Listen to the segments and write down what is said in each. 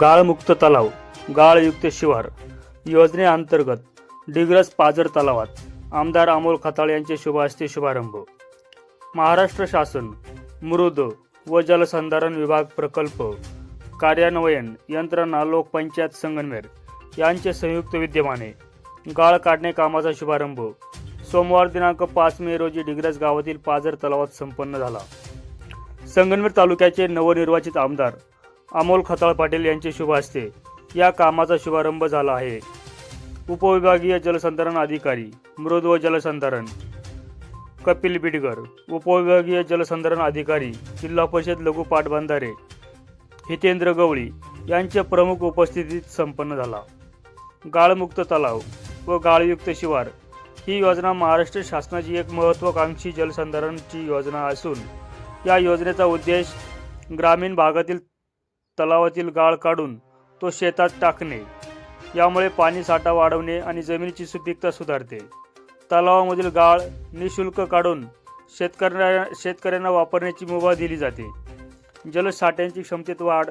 गाळमुक्त तलाव गाळयुक्त शिवार योजनेअंतर्गत डिग्रस पाझर तलावात आमदार अमोल खताळ यांचे शुभ हस्ते शुभारंभ. महाराष्ट्र शासन मृद व जलसंधारण विभाग प्रकल्प कार्यान्वयन यंत्रणा लोकपंचायत संगमनेर यांचे संयुक्त विद्यमाने गाळ काढणे कामाचा शुभारंभ. सोमवार दिनांक पाच मे रोजी डिग्रस गावातील पाझर तलावात संपन्न झाला. संगनमेर तालुक्याचे नवनिर्वाचित आमदार अमोल खताळ पाटील यांचे शुभ हस्ते या कामाचा शुभारंभ झाला आहे. उपविभागीय जलसंधारण अधिकारी मृद व जलसंधारण. कपिल बिडगर उपविभागीय जलसंधारण अधिकारी जिल्हा परिषद लघु पाटबंधारे. हितेंद्र गवळी यांच्या प्रमुख उपस्थितीत संपन्न झाला. गाळमुक्त तलाव व गाळयुक्त शिवार ही योजना महाराष्ट्र शासनाची एक महत्त्वाकांक्षी जलसंधारणची योजना असून या योजनेचा उद्देश ग्रामीण भागातील तलावातील गाळ काढून तो शेतात टाकणे. यामुळे पाणी साठा वाढवणे आणि जमिनीची सुपीकता सुधारते. तलावामधील गाळ निशुल्क काढून शेतकऱ्या शेतकऱ्यांना वापरण्याची मुभा दिली जाते. जलसाठ्यांची क्षमतेत वाढ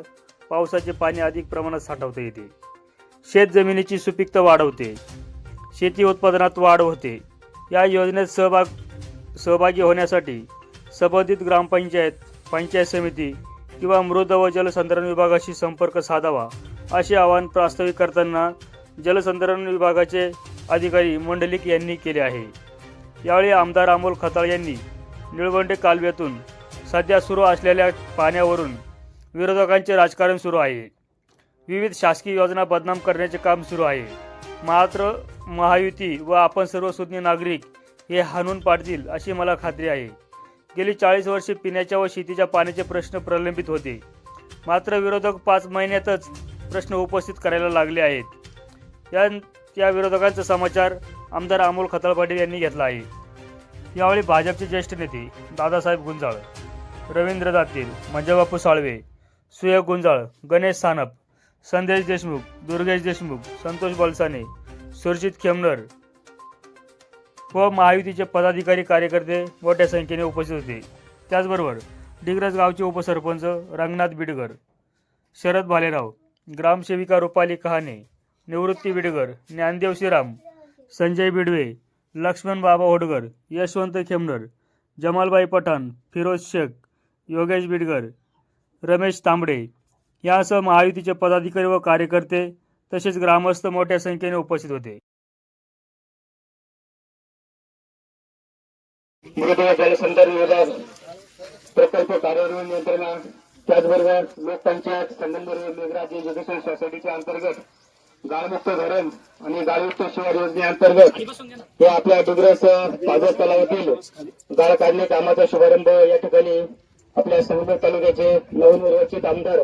पावसाचे पाणी अधिक प्रमाणात साठवता येते. शेत जमिनीची सुपीकता वाढवते. शेती उत्पादनात वाढ होते. या योजनेत सहभाग सहभागी होण्यासाठी संबंधित ग्रामपंचायत पंचायत समिती किंवा मृद व जलसंधारण विभागाशी संपर्क साधावा असे आवाहन प्रास्ताविक करताना जलसंधारण विभागाचे अधिकारी मंडलिक यांनी केले आहे. यावेळी आमदार अमोल खताळ यांनी निळवंडे कालव्यातून सध्या सुरू असलेल्या पाण्यावरून विरोधकांचे राजकारण सुरू आहे. विविध शासकीय योजना बदनाम करण्याचे काम सुरू आहे. मात्र महायुती व आपण सर्व सुज्ञ नागरिक हे हाणून पाडतील अशी मला खात्री आहे. गेली चाळीस वर्षे पिण्याच्या व शेतीच्या पाण्याचे प्रश्न प्रलंबित होते. मात्र विरोधक पाच महिन्यातच प्रश्न उपस्थित करायला लागले आहेत. या या विरोधकांचा समाचार आमदार अमोल खताळ पाटील यांनी घेतला आहे. यावेळी भाजपचे ज्येष्ठ नेते दादासाहेब गुंजाळ रवींद्र दातील मंजाबापू साळवे सुयोग गुंजाळ गणेश सानप संदेश देशमुख दुर्गेश देशमुख संतोष बलसाने सुरजित खेमनर व महायुतीचे पदाधिकारी कार्यकर्ते मोठ्या संख्येने उपस्थित होते. त्याचबरोबर डिग्रज गावचे उपसरपंच रंगनाथ बिडगर शरद भालेराव ग्रामसेविका रुपाली कहाणे निवृत्ती बिडगर ज्ञानदेव श्रीराम संजय बिडवे लक्ष्मण बाबा होडगर यशवंत खेमनर जमालबाई पठाण फिरोज शेख योगेश बिडगर रमेश तांबडे यासह महायुतीचे पदाधिकारी व कार्यकर्ते तसेच ग्रामस्थ मोठ्या संख्येने उपस्थित होते. मृद व जलसंधारण विभाग प्रकल्प कार्यान्वयन यंत्रणा त्याचबरोबर लोकपंचायत संगमनेर मेघराज एज्युकेशन सोसायटीच्या अंतर्गत गाळमुक्त धरण आणि गाळयुक्त शिवार योजनेअंतर्गत हे आपल्या डुग्रस पाझर तलावातील गाळ काढणे कामाचा शुभारंभ या ठिकाणी आपल्या संगमेर तालुक्याचे नवनिर्वाचित आमदार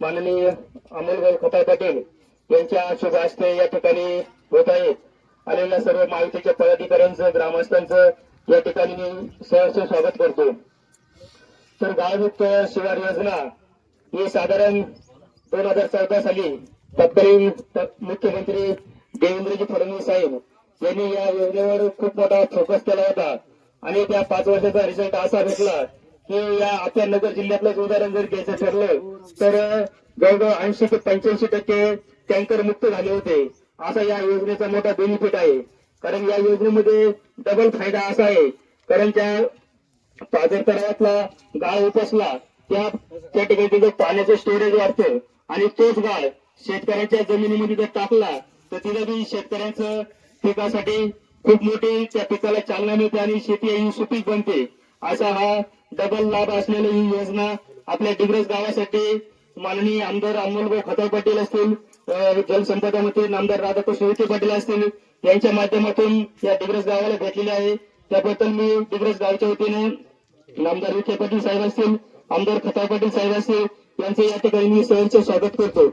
माननीय अमोलभाऊ खताळ पाटील यांच्या शुभ हस्ते या ठिकाणी होत आहे. आलेल्या सर्व माहितीच्या पदाधिकाऱ्यांचं ग्रामस्थांचं या ठिकाणी मी सहर्ष स्वागत करतो. तर गावमुक्त शिवार योजना ही साधारण दोन हजार चौदा साली तत्कालीन मुख्यमंत्री देवेंद्रजी फडणवीस साहेब यांनी या योजनेवर खूप मोठा फोकस केला होता. आणि त्या पाच वर्षाचा रिझल्ट असा भेटला की या आपल्या नगर जिल्ह्यातलंच उदाहरण जर घ्यायचं ठरलं तर जवळजवळ ऐंशी ते पंच्याऐंशी टक्के टँकर मुक्त झाले होते. असा या योजनेचा मोठा बेनिफिट आहे. कारण या योजनेमध्ये डबल फायदा असा आहे. कारण त्या पाजर तलावातला गाळ उपसला त्या त्या ठिकाणी तिथं पाण्याचं स्टोरेज वाढतं आणि तोच गाळ शेतकऱ्यांच्या जमिनीमध्ये जर टाकला तर तिला बी शेतकऱ्यांचं पिकासाठी खूप मोठी त्या पिकाला चालना मिळते आणि शेती ही सुपीक बनते. असा हा डबल लाभ असलेली ही योजना आपल्या डिग्रज गावासाठी माननीय आमदार अमोलभाऊ खताळ पाटील असतील जलसंपदा मंत्री आमदार राधाकृष्ण विखे पाटील असतील यांच्या माध्यमातून या डिग्रस गावाला भेटलेले आहे. त्याबद्दल मी डिग्रस गावच्या वतीने आमदार विखे पाटील साहेब असतील आमदार खताळ पाटील साहेब असतील यांचं या ठिकाणी मी सहर्ष स्वागत करतो.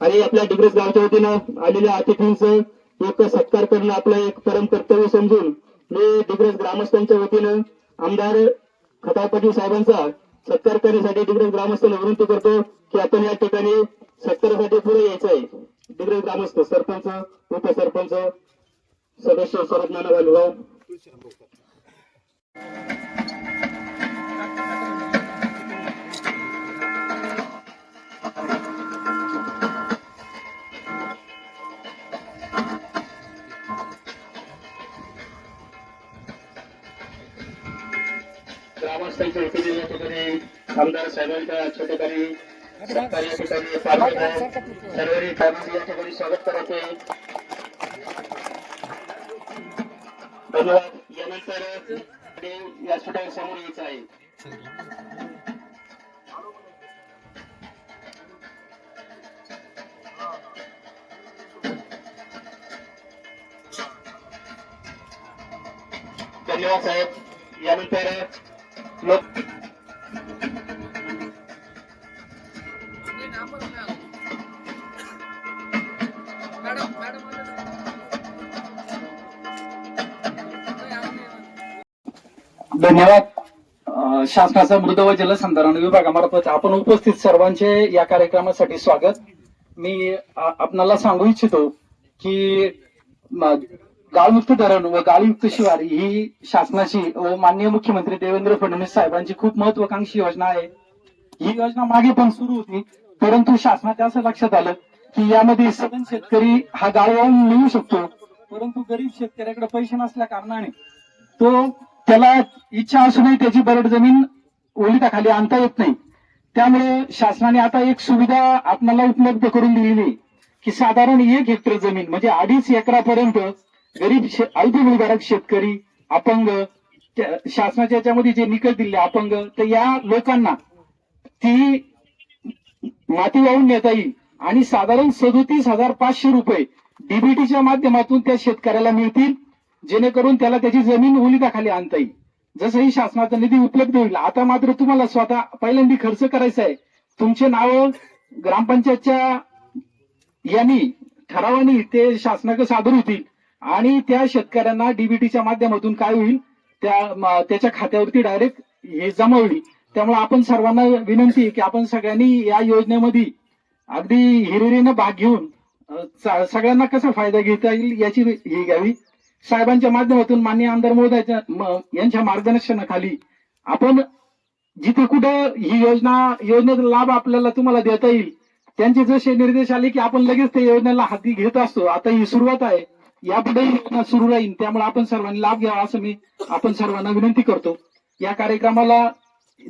आणि आपल्या डिग्रस गावच्या वतीनं आलेल्या अतिथींचं एक सत्कार करणं आपलं एक परम कर्तव्य समजून मी डिग्रस ग्रामस्थांच्या वतीनं आमदार खताळ पाटील साहेबांचा सत्कार करण्यासाठी डिग्रस ग्रामस्थांना विनंती करतो की आपण या ठिकाणी सत्कारासाठी पुढे यायचं आहे. सगळे ग्रामस्थ सरपंच उपसरपंच सदस्य स्वरूप नानाभाई लुगाव ग्रामस्थांच्या वतीने या ठिकाणी आमदार साहेबांच्या ठिकाणी या ठिकाणी आहे फॅमिली या ठिकाणी स्वागत धन्यवाद यानंतर या समोर यायचं आहे धन्यवाद साहेब. यानंतर लोक धन्यवाद. शासनाचा मृद व जलसंधारण विभागामार्फत आपण उपस्थित सर्वांचे या कार्यक्रमासाठी स्वागत. मी आपणाला सांगू इच्छितो की गाळमुक्त धरण व गाळयुक्त शिवार ही शासनाची व माननीय मुख्यमंत्री देवेंद्र फडणवीस साहेबांची खूप महत्वाकांक्षी योजना आहे. ही योजना मागे पण सुरू होती परंतु शासनाच्या असं लक्षात आलं की यामध्ये सगळं शेतकरी हा गाळ वाहून मिळू शकतो परंतु गरीब शेतकऱ्याकडे पैसे नसल्या कारणाने तो त्याला इच्छा असूनही त्याची बरड जमीन ओलिताखाली आणता येत नाही. त्यामुळे शासनाने आता एक सुविधा आपल्याला उपलब्ध करून दिलेली आहे की साधारण एक हेक्टर जमीन म्हणजे अडीच एकरापर्यंत गरीब अल्पभूधारक शेतकरी अपंग शासनाच्या याच्यामध्ये जे निकष दिले अपंग तर या लोकांना ती माती वाहून नेता येईल. आणि साधारण सदोतीस हजार पाचशे रुपये डीबीटीच्या माध्यमातून त्या शेतकऱ्याला मिळतील. जेणेकरून त्याला त्याची जमीन ओलिताखाली आणता येईल. जसंही शासनाचा निधी उपलब्ध होईल आता मात्र तुम्हाला स्वतः पहिल्यांदा खर्च करायचा आहे. तुमचे नाव ग्रामपंचायतच्या यांनी ठरावानी ते शासनाकडे सादर होतील आणि त्या शेतकऱ्यांना डीबीटीच्या माध्यमातून काय होईल त्या त्याच्या खात्यावरती डायरेक्ट हे जमा होईल. त्यामुळे आपण सर्वांना विनंती आहे की आपण सगळ्यांनी या योजनेमध्ये अगदी हिरिरीनं भाग घेऊन सगळ्यांना कसा फायदा घेता येईल याची ही घ्यावी. साहेबांच्या माध्यमातून माननीय आमदार महोदयाच्या यांच्या मार्गदर्शनाखाली आपण जिथे कुठं ही योजना योजनेचा लाभ आपल्याला तुम्हाला देता येईल त्यांचे जसे निर्देश आले की आपण लगेच त्या योजनेला हाती घेत असतो. आता ही सुरुवात आहे. यापुढे योजना सुरू राहील. त्यामुळे आपण सर्वांनी लाभ घ्यावा असं मी आपण सर्वांना विनंती करतो. या कार्यक्रमाला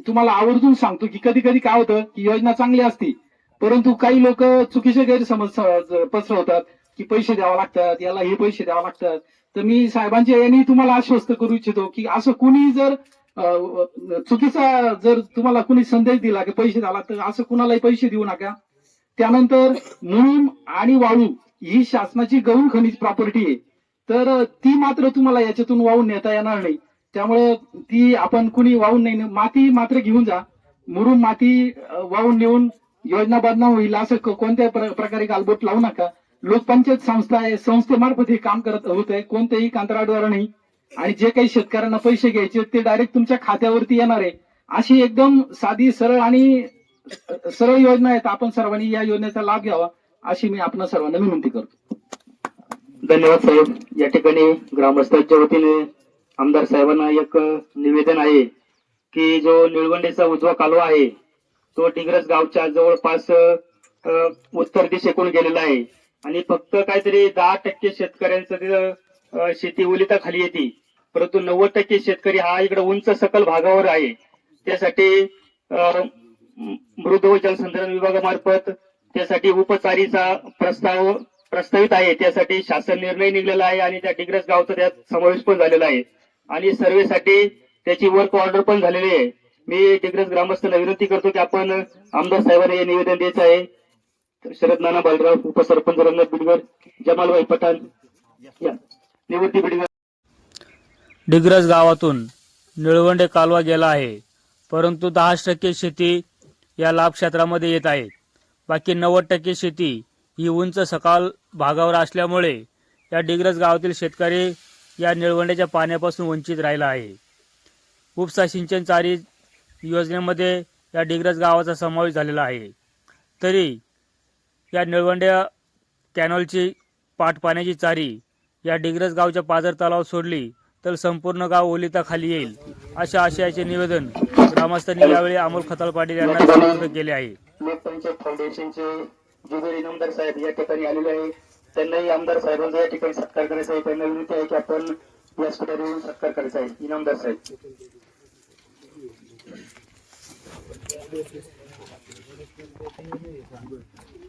तुम्हाला आवर्जून सांगतो की कधी कधी काय होतं की योजना चांगली असती परंतु काही लोक चुकीचे गैरसमज पसरवतात की पैसे द्यावे लागतात याला हे पैसे द्यावे लागतात. तर मी साहेबांच्या यांनी तुम्हाला आश्वस्त करू इच्छितो की असं कुणी जर चुकीचा जर तुम्हाला कुणी संदेश दिला की पैसे झाला तर असं कुणालाही पैसे देऊ नका. त्यानंतर मुरुम आणि वाळू ही शासनाची गौण खनिज प्रॉपर्टी आहे. तर ती मात्र तुम्हाला याच्यातून वाहून नेता येणार नाही. त्यामुळे ती आपण कुणी वाहून नाही माती मात्र घेऊन जा. मुरुम माती वाहून नेऊन योजना बदनाम होईल असं कोणत्या प्र- प्रकारे गालबोट लावू नका. लोकपंचायत संस्था आहे संस्थेमार्फत हे काम करत होत आहे कोणत्याही कंत्राटद्वारा नाही आणि जे काही शेतकऱ्यांना पैसे घ्यायचे ते डायरेक्ट तुमच्या खात्यावरती येणार आहे. अशी एकदम साधी सरळ आणि सरळ योजना आहेत. आपण सर्वांनी या योजनेचा लाभ घ्यावा अशी मी आपण सर्वांना विनंती करतो. धन्यवाद साहेब. या ठिकाणी ग्रामस्थांच्या वतीने आमदार साहेबांना एक निवेदन आहे की जो निळवंडेचा उजवा कालवा आहे तो डिग्रस गावच्या जवळपास उत्तर दिशेकडून गेलेला आहे. आणि फक्त काहीतरी दहा टक्के शेतकऱ्यांचं तिथं ओलिता खाली ओलिताखाली येते. परंतु नव्वद टक्के शेतकरी हा इकडे उंच सकल भागावर आहे. त्यासाठी मृद व जलसंधारण विभागामार्फत त्यासाठी उपचारीचा प्रस्ताव प्रस्तावित आहे. त्यासाठी शासन निर्णय निघलेला आहे आणि त्या डिग्रस गावचा त्यात समावेश पण झालेला आहे. आणि सर्वेसाठी त्याची वर्क ऑर्डर पण झालेली आहे. मी डिग्रस ग्रामस्थांना विनंती करतो की आपण आमदार साहेबांना हे निवेदन द्यायचं आहे. शरद नाना बालराव उपसरपंच रंगत बिडगर जमालभाई पठाण या. निवृत्ती बिडगर. डिग्रज गावातून निळवंडे कालवा गेला आहे. परंतु दहा टक्के शेती या लाभ क्षेत्रामध्ये येत आहे. बाकी नव्वद टक्के शेती ही उंच सकाल भागावर असल्यामुळे या डिग्रज गावातील शेतकरी या निळवंड्याच्या पाण्यापासून वंचित राहिला आहे. उपसा सिंचन चारी योजनेमध्ये या डिग्रज गावाचा समावेश झालेला आहे. तरी या निळवंड्या कॅनॉलची पाट पाण्याची चारी या डिग्रज गावच्या पाजर तलाव सोडली तर संपूर्ण गाव ओलिताखाली येईल अशा आशयाचे निवेदन ग्रामस्थांनी यावेळी अमोल खताल पाटील यांना केले आहे. लोकपंचायत फाउंडेशनचे जुबेर इनामदार साहेब या ठिकाणी आलेले आहे. त्यांनाही आमदार साहेबांचा या ठिकाणी सत्कार करायचा आहे. त्यांना विनंती आहे की आपण व्यासपीठावर येऊन सत्कार करायचा आहे. इनामदार साहेब. तर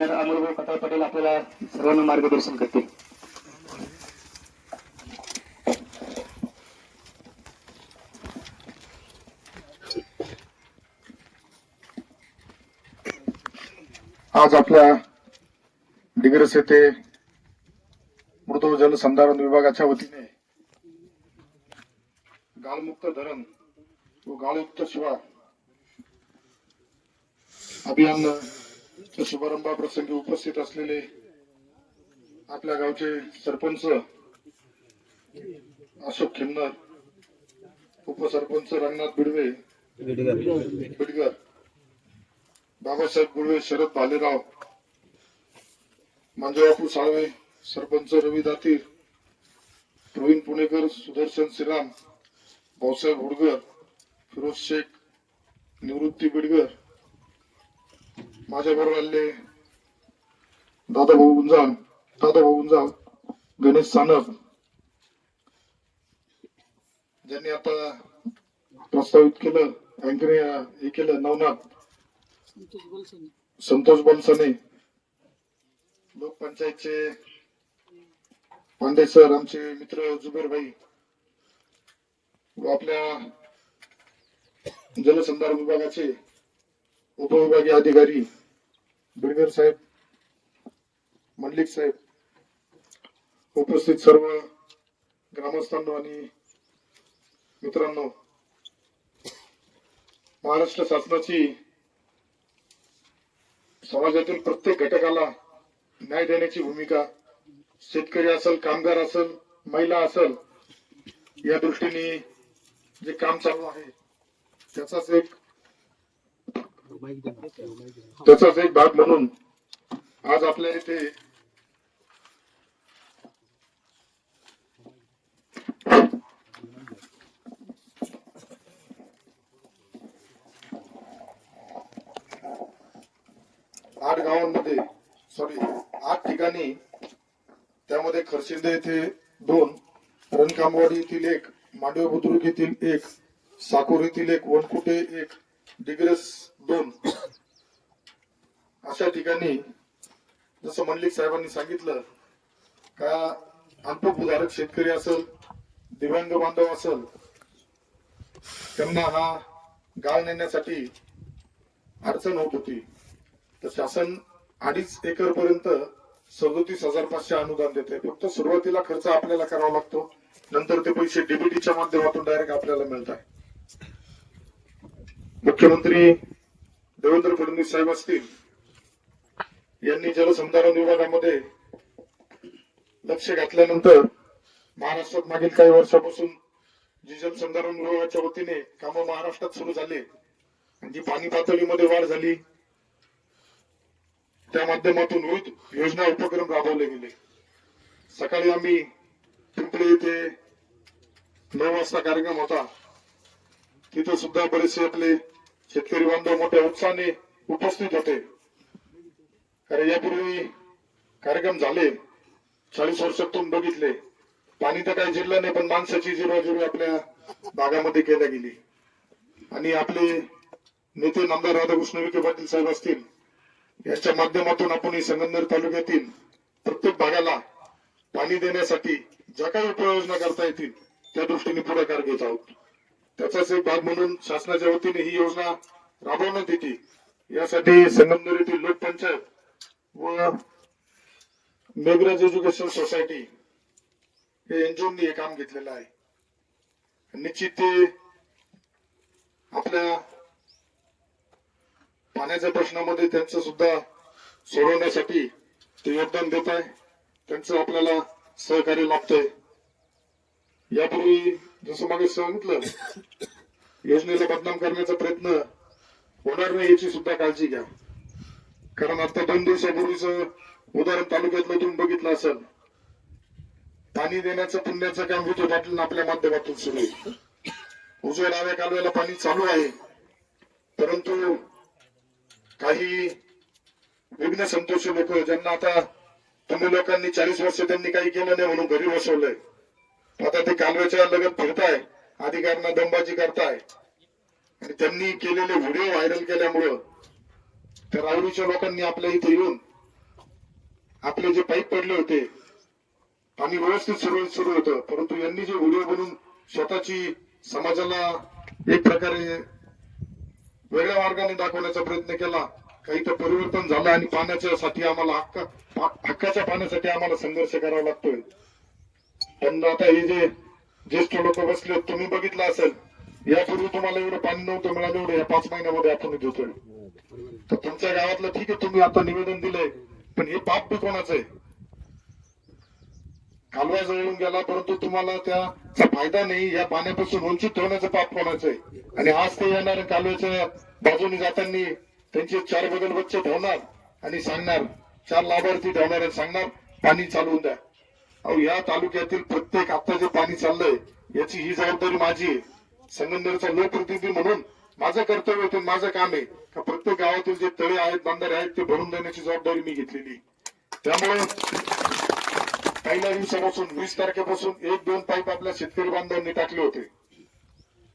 अमोलभाऊ पटेल आपल्याला सर्वांना मार्गदर्शन करतील आज आपल्या डिग्रस येथे मृत जलसंधारण विभागाच्या वतीने गालमुक्त धरण व गाळयुक्त शिवार अभियान शुभारंभाप्रसंगी उपस्थित असलेले आपल्या गावचे सरपंच अशोक खिन्नर उपसरपंच रंगनाथ बिडवे बिडगर बाबासाहेब गुळवे शरद भालेराव मंजुबापू साळवे सरपंच रवी दातीर प्रवीण पुणेकर सुदर्शन श्रीराम भाऊसाहेब हुडगर फिरोज शेख निवृत्ती बिडगर. माझ्या बरोबर आले दादा भाऊ दादाभाऊ दादा भाऊ गुंजाळ गणेश सानप. ज्यांनी आता प्रस्तावित केलं अँकरे हे केलं नवनाथ. संतोष बलसने. लोकपंचायतचे पांडे सर आमचे मित्र जुबेर भाई आपल्या जलसंधार विभागाचे उपविभागीय अधिकारी बिडगर साहेब मंडलिक साहेब उपस्थित सर्व ग्रामस्थांनो आणि मित्रांनो महाराष्ट्र शासनाची समाजातील प्रत्येक घटकाला न्याय देण्याची भूमिका शेतकरी असेल कामगार असेल महिला असेल या दृष्टीने जे काम चालू आहे त्याचाच एक त्याचाच एक भाग म्हणून आज आपल्या इथे आठ गावांमध्ये सॉरी आठ ठिकाणी त्यामध्ये खरशिंदे येथे दोन रणकामवाडी येथील एक मांडवे बुद्रुक येथील एक साकोरीतील एक वनकुटे एक डिग्रस दोन. अशा ठिकाणी जसं मंडलिक साहेबांनी सांगितलं का अल्पभूधारक शेतकरी असेल दिव्यांग बांधव असेल त्यांना हा गाळ नेण्यासाठी अडचण होत होती. तर शासन अडीच एकर पर्यंत सदोतीस हजार पाचशे अनुदान देते फक्त सुरुवातीला खर्च आपल्याला करावा लागतो नंतर ते पैसे डीबीटीच्या माध्यमातून डायरेक्ट आपल्याला मिळत आहे मुख्यमंत्री देवेंद्र फडणवीस साहेब असतील यांनी जलसंधारण विभागामध्ये लक्ष घातल्यानंतर महाराष्ट्रात मागील काही वर्षापासून जी जलसंधारण विभागाच्या वतीने कामं महाराष्ट्रात सुरू झाले जी पाणी पातळीमध्ये वाढ झाली त्या माध्यमातून विविध योजना उपक्रम राबवले गेले. सकाळी आम्ही पिंपळे येथे नऊ वाजता कार्यक्रम होता. तिथे सुद्धा बरेचसे आपले शेतकरी बांधव मोठ्या उत्साहाने उपस्थित होते. कारण यापूर्वी कार्यक्रम झाले. चाळीस वर्षातून बघितले. पाणी तर काही जिरलं नाही पण माणसाची जिरवाजिरवी आपल्या भागामध्ये केल्या गेली. आणि आपले नेते नामदार राधाकृष्ण विखे पाटील साहेब असतील याच्या माध्यमातून आपण संगमनेर तालुक्यातील प्रत्येक भागाला पाणी देण्यासाठी ज्या काही उपाययोजना करता येतील त्या दृष्टीने पुढाकार घेत आहोत. त्याचाच एक भाग म्हणून शासनाच्या वतीने ही योजना राबवण्यात येते. यासाठी संगमनेर येथील लोकपंचायत व मेघराज एज्युकेशन सोसायटी हे एनजीओनी हे काम घेतलेलं आहे. निश्चित ते आपल्या पाण्याच्या प्रश्नामध्ये त्यांचं सुद्धा सोडवण्यासाठी ते योगदान देत आहे. त्यांचं आपल्याला सहकार्य लाभतंय. यापूर्वी जसं मागे सांगितलं योजनेला बदनाम करण्याचा प्रयत्न होणार नाही याची सुद्धा काळजी घ्या. कारण आता दोन दिवसापूर्वीच उदाहरण तालुक्यातलं तुम्ही बघितलं असेल पाणी देण्याचं पुण्याचं काम विखे पाटील आपल्या माध्यमातून सुरू आहे. उजव्या डाव्या कालव्याला पाणी चालू आहे परंतु काही विघ्न संतोषी लोक ज्यांना आता तुम्ही लोकांनी चाळीस वर्ष त्यांनी काही केलं नाही म्हणून घरी बसवलंय आता ते कालव्याच्या लगत फिरताय अधिकाऱ्यांना दंबाजी करताय. आणि त्यांनी केलेले व्हिडिओ व्हायरल केल्यामुळं त्या राहुरीच्या लोकांनी आपल्या इथे येऊन आपले जे पाईप पडले होते पाणी व्यवस्थित सुरळीत सुरू होतं. परंतु यांनी जे व्हिडिओ बनवून स्वतःची समाजाला एक प्रकारे वेगळ्या मार्गाने दाखवण्याचा प्रयत्न केला काही तर परिवर्तन झालं आणि पाण्याच्या साठी आम्हाला हक्का हक्क- हक्काच्या पाण्यासाठी आम्हाला संघर्ष करावा लागतोय. पण आता हे जे ज्येष्ठ लोक बसले तुम्ही बघितलं असेल यापूर्वी तुम्हाला एवढं पाणी नव्हतं मिळालं एवढं. या पाच महिन्यामध्ये आपण देतोय तर तुमच्या गावातलं ठीक आहे तुम्ही आता निवेदन दिलंय पण हे पाप बी कोणाचं आहे? कालवा जळून गेला परंतु तुम्हाला त्याचा फायदा नाही. या पाण्यापासून वंचित ठेवण्याचं पाप कोणाचं आहे? आणि आज ते येणार कालव्याच्या बाजूने जाताना त्यांचे चार बदल बच्चे ठेवणार आणि सांगणार चार लाभार्थी ठेवणार आणि सांगणार पाणी चालवून द्या. अहो या तालुक्यातील प्रत्येक आता जे पाणी चाललंय याची ही जबाबदारी माझी आहे. संगमनेरचा लोकप्रतिनिधी म्हणून माझं कर्तव्य होतं माझं काम आहे. का प्रत्येक गावातील जे तळे आहेत बांधारे आहेत ते भरून देण्याची जबाबदारी मी घेतलेली त्यामुळे पहिल्या दिवसापासून वीस तारखेपासून एक दोन पाईप आपल्या शेतकरी बांधवांनी टाकले होते.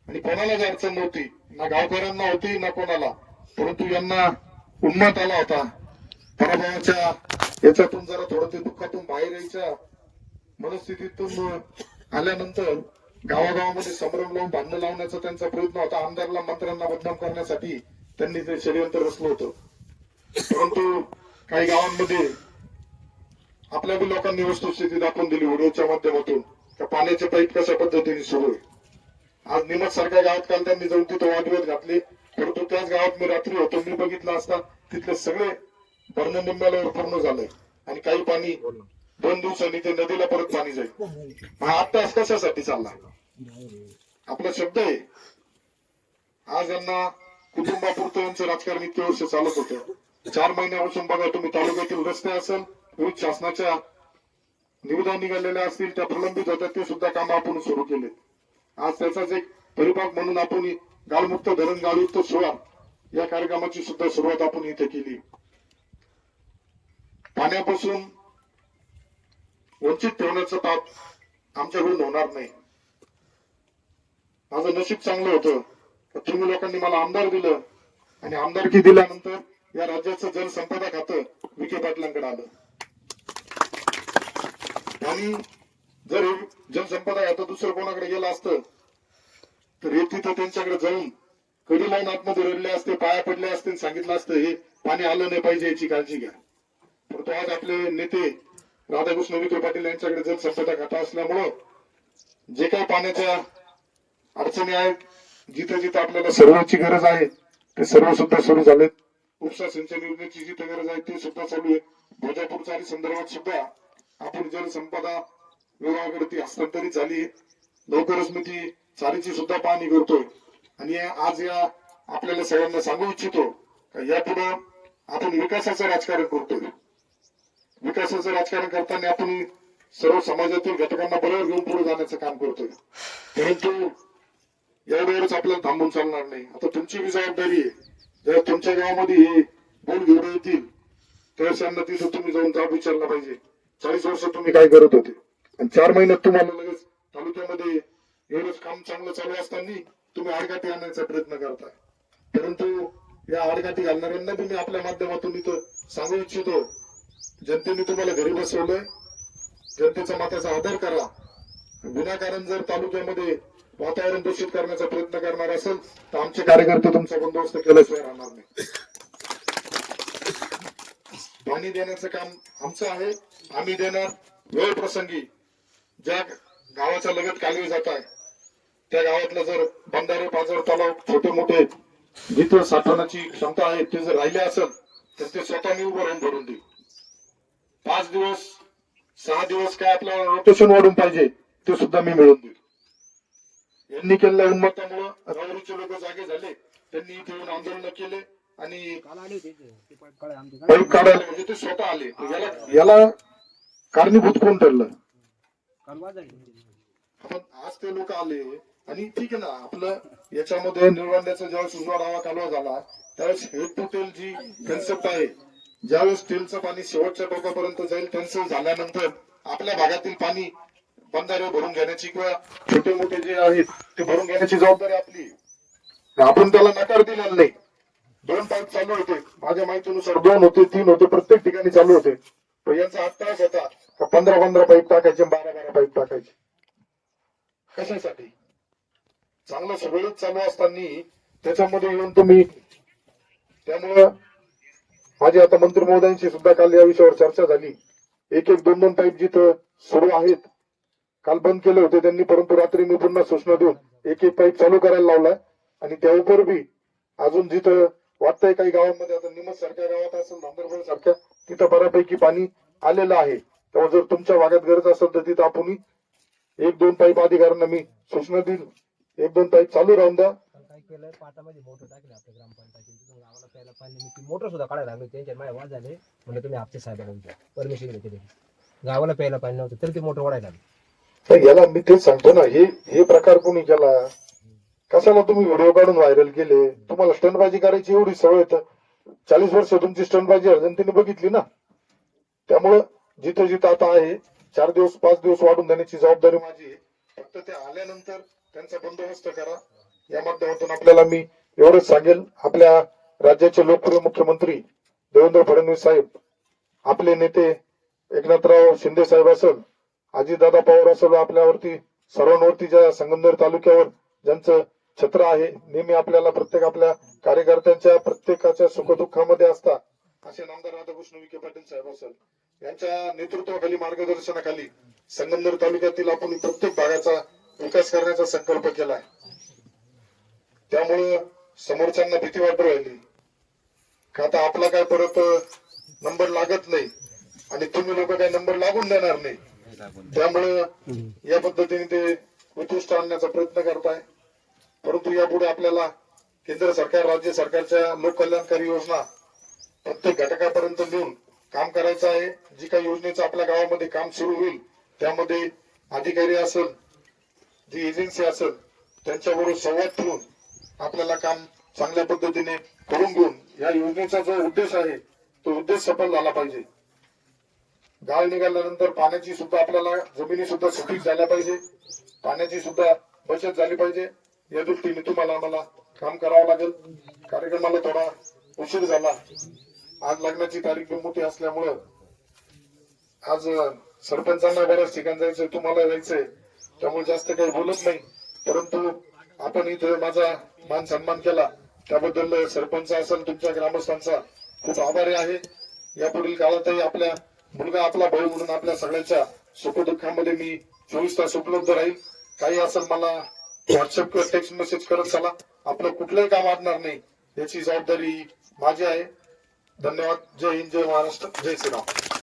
आणि कोणालाच अडचण नव्हती ना गावकऱ्यांना होती ना कोणाला. परंतु यांना उन्मत आला होता. पराभवाच्या याच्यातून जरा थोडं ते दुःखातून बाहेर यायच्या मनस्थितीतून आल्यानंतर गावागावामध्ये संभ्रम लावून भांडणं लावण्याचा त्यांचा प्रयत्न होता. आमदारला मंत्र्यांना बदनाम करण्यासाठी त्यांनी ते षडयंत्र रचलं होतं. परंतु काही गावांमध्ये आपल्या बी लोकांनी वस्तुस्थिती दाखवून दिली व्हिडिओच्या माध्यमातून. का पाण्याचे पाईप कशा पद्धतीने सुरू आहे? आज निमत सारख्या गावात काल त्यांनी जाऊन तिथं वादविवाद घातले. परंतु त्याच गावात मी रात्री होतो. मी बघितलं असता तिथले सगळे भरणं निंबाल्यावर पूर्ण झालंय. आणि काही पाणी दोन दिवसांनी ते नदीला परत पाणी जाईल. हा अभ्यास कशासाठी चालला? आपला शब्द आहे. आज यांना कुटुंबापुरतं यांचं राजकारण इतके वर्ष चालत होतं. चार महिन्यापासून बघा तुम्ही तालुक्यातील रस्ते असेल विविध शासनाच्या निविदा निघालेल्या असतील त्या प्रलंबित होत्या ते सुद्धा काम आपण सुरू केले आज त्याचाच एक परिभाग म्हणून आपण गाळमुक्त धरण गाळयुक्त सोळा या कार्यक्रमाची सुद्धा सुरुवात आपण इथे केली. पाण्यापासून वंचित ठेवण्याचं पाप आमच्याकडून होणार नाही. माझं नशीब चांगलं होतं तर तुम्ही लोकांनी मला आमदार दिलं आणि आमदारकी दिल्यानंतर या राज्याचं जलसंपदा खातं विखे पाटलांकडे आलं. आणि जर हे जलसंपदा खातं दुसरं कोणाकडे गेलं असतं तर हे तिथं त्यांच्याकडे जाऊन कडी लावून आतमध्ये रडले असते पाया पडले असते सांगितलं असतं हे पाणी आलं नाही पाहिजे याची काळजी घ्या. परंतु आज आपले नेते राधाकृष्ण विखे पाटील यांच्याकडे जलसंपदा खाता असल्यामुळं जे काही पाण्याच्या अडचणी आहेत जिथं जिथं आपल्याला सर्वांची गरज आहे ते सर्व सुद्धा सुरू झालेत. उपसा सिंचन योजनेची जिथं गरज आहे ते सुद्धा चालू आहे. भोजापूर चारी संदर्भात सुद्धा आपण जलसंपदा विभागाकडे ती हस्तांतरित झाली लवकरच मी ती चारीची सुद्धा पाहणी करतोय. आणि आज या आपल्याला सगळ्यांना सांगू इच्छितो का यापुढे आपण विकासाचं राजकारण करतोय. विकासाचं राजकारण करताना आपण सर्व समाजातील घटकांना बरोबर घेऊन पुढे जाण्याचं काम करतोय. परंतु एवढ्यावरच आपल्याला थांबून चालणार नाही. आता तुमची बी जबाबदारी आहे. जर तुमच्या गावामध्ये हे बोल घेऊन येतील तर त्यांना तिथं तुम्ही जाऊन जाब विचारला पाहिजे. चाळीस वर्ष तुम्ही काय करत होते? आणि चार महिन्यात तुम्हाला लगेच तालुक्यामध्ये एवढंच काम चांगलं चालू असताना तुम्ही आडगाठी आणण्याचा प्रयत्न करताय परंतु या आडगाठी घालणाऱ्यांना बी मी आपल्या माध्यमातून इथं सांगू इच्छितो. जनतेने तुम्हाला घरी बसवलंय. जनतेचा माताचा आदर करा. विनाकारण जर तालुक्यामध्ये वातावरण दूषित करण्याचा प्रयत्न करणार असेल तर आमचे कार्यकर्ते तुमचा बंदोबस्त केल्याशिवाय राहणार नाही. पाणी देण्याचं काम आमचं आहे. आम्ही देणार वेळ प्रसंगी. ज्या गावाच्या लगत कालवे जात आहे त्या गावातलं जर बंधारे पाजर तलाव छोटे मोठे जिथं साठवण्याची क्षमता आहे ते जर राहिले असेल तर ते स्वतः मी उभं राहून भरून देईल. पाच दिवस सहा दिवस काय आपल्याला रोटेशन वाढून पाहिजे ते सुद्धा मी मिळवून देईल यांनी केलेल्या उन्मतामुळे राहुरीचे लोक जागे झाले. त्यांनी इथे येऊन आंदोलन केले आणि पाईप काढायला म्हणजे ते स्वतः आले. याला याला कारणीभूत कोण ठरलं? आपण आज ते लोक आले आणि ठीक आहे ना आपलं याच्यामध्ये निळवंड्याचा ज्यावेळेस उजवा डावा कालवा झाला त्यावेळेस हेड टू टेल जी कन्सेप्ट आहे ज्यावेळेस ट्यूलचं पाणी शेवटच्या टोकापर्यंत जाईल कन्सेप्ट झाल्यानंतर आपल्या भागातील पाणी बंधारे भरून घेण्याची किंवा छोटे मोठे जे आहेत ते भरून घेण्याची जबाबदारी आपली. आपण त्याला नकार दिलेला नाही. दोन पाईप चालू होते. माझ्या माहितीनुसार दोन होते तीन होते प्रत्येक ठिकाणी चालू होते. पण यांचा हात होता? पंधरा पंधरा पाईप टाकायचे बारा बारा पाईप टाकायचे? कशासाठी? चांगलं सगळंच चालू असताना त्याच्यामध्ये येऊन तुम्ही त्यामुळं माझी आता मंत्री महोदयांशी सुद्धा काल या विषयावर चर्चा झाली. एक एक दोन दोन पाईप जिथं सुरू आहेत. काल बंद केले होते त्यांनी परंतु रात्री मी पुन्हा सूचना देऊन एक एक पाईप चालू करायला लावलाय आणि त्या उपर बी अजून जिथं वाटतंय काही गावांमध्ये आता निमत सारख्या गावात असेल नांदरबाड सारख्या तिथं बऱ्यापैकी पाणी आलेलं आहे. तेव्हा जर तुमच्या भागात गरज असेल तर तिथं आपण एक दोन पाईप अधिकाऱ्यांना मी सूचना देईल एक दोन पाईप चालू राहून द्या. पण पाटामध्ये मोटर टाकले आपल्या ग्रामपंचायतीने. तिथून आम्हाला प्यायला पाणी मी ती मोटर सुद्धा काढायला लागली. त्यांच्या माझ्या वाद झाले. म्हणजे तुम्ही आपचे साहेबांना विचार. परमिशन घेतली गावाला प्यायला पाणी नव्हतं. तर ती मोटर वाढायला लागली. तर याला मी तेच सांगतो ना हे हे प्रकार कोणी केला? कशाला तुम्ही व्हिडिओ काढून व्हायरल केले? तुम्हाला स्टंटबाजी करायची एवढी सवय तर चाळीस वर्ष तुमची स्टंटबाजी जनतेने बघितली ना. त्यामुळं जिथं जिथं आता आहे चार दिवस पाच दिवस वाढून देण्याची जबाबदारी माझी फक्त ते आल्यानंतर त्यांचा बंदोबस्त करा. या माध्यमातून आपल्याला मी एवढंच सांगेल. आपल्या राज्याचे लोकप्रिय मुख्यमंत्री देवेंद्र फडणवीस साहेब आपले नेते एकनाथराव शिंदे साहेब असल अजितदादा पवार असल आपल्यावरती सर्वांवरती ज्या संगमनेर तालुक्यावर ज्यांचं छत्र आहे नेहमी आपल्याला प्रत्येक आपल्या कार्यकर्त्यांच्या प्रत्येकाच्या सुखदुःखामध्ये असतात. असे नामदार राधाकृष्ण विखे पाटील साहेब असल यांच्या नेतृत्वाखाली मार्गदर्शनाखाली संगमनेर तालुक्यातील आपण प्रत्येक भागाचा विकास करण्याचा संकल्प केलाय त्यामुळं समोरच्यांना भीती वाटू राहिली. का आता आपला काय परत नंबर लागत नाही. आणि तुम्ही लोक काही नंबर लागून देणार नाही. त्यामुळं या पद्धतीने ते उत्कृष्ट आणण्याचा प्रयत्न करताय. परंतु यापुढे आपल्याला केंद्र सरकार राज्य सरकारच्या लोककल्याणकारी योजना प्रत्येक घटकापर्यंत नेऊन काम करायचं आहे. जी काही योजनेचं आपल्या गावामध्ये काम सुरू होईल त्यामध्ये अधिकारी असेल जी एजन्सी असेल त्यांच्याबरोबर संवाद ठेवून आपल्याला काम चांगल्या पद्धतीने करून घेऊन या योजनेचा जो उद्देश आहे तो उद्देश सफल झाला पाहिजे. गाळ निघाल्यानंतर पाण्याची सुद्धा आपल्याला जमिनी सुद्धा सुपीक झाल्या पाहिजे. पाण्याची सुद्धा बचत झाली पाहिजे. या दृष्टीने तुम्हाला आम्हाला काम करावं लागेल. कार्यक्रमाला थोडा उशीर झाला. आज लग्नाची तारीख मोठी असल्यामुळं आज सरपंचांना बऱ्याच ठिकाण जायचंय तुम्हाला जायचंय. त्यामुळे जास्त काही बोलत नाही. परंतु आपण इथं माझा मान सन्मान केला. त्याबद्दल सरपंच असेल तुमच्या ग्रामस्थांचा खूप आभारी आहे. यापुढील काळातही आपल्या मुलगा आपला भाऊ म्हणून आपल्या सगळ्यांच्या सुखदुःखामध्ये मी चोवीस तास उपलब्ध राहील. काही असेल मला व्हॉट्सअप किंवा टेक्स्ट मेसेज करत चला. आपलं कुठलंही काम वाटणार नाही याची जबाबदारी माझी आहे. धन्यवाद. जय हिंद जय महाराष्ट्र जय श्रीराम.